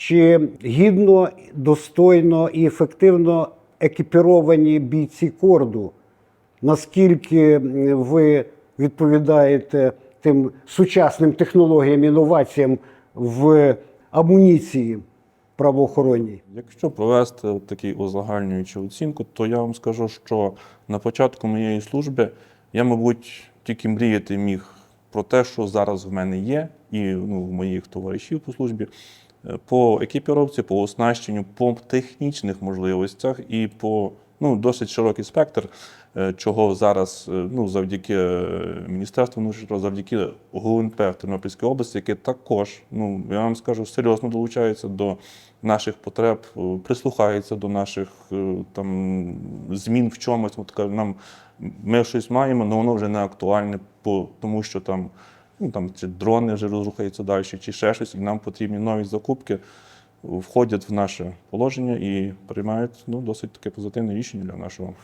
Чи гідно, достойно і ефективно екіпіровані бійці корду? Наскільки ви відповідаєте тим сучасним технологіям, інноваціям в амуніції правоохоронній? Якщо провести такий узагальнюючу оцінку, то я вам скажу, що на початку моєї служби я, мабуть, тільки мріяти міг про те, що зараз в мене є, і ну, в моїх товаришів по службі, е, по екіпіровці, по оснащенню, по технічних можливостях і по ну, досить широкий спектр, е, чого зараз е, ну, завдяки е, Міністерству внутрішніх завдяки ГУНП в Тернопільській області, яке також, ну я вам скажу, серйозно долучається до наших потреб, прислухається до наших там змін в чомусь. От нам ми щось маємо, але воно вже не актуальне, тому що там. Ну, там чи дрони вже розрухаються далі, чи ще щось, і нам потрібні нові закупки, входять в наше положення і приймають ну, досить таке позитивне рішення для нашого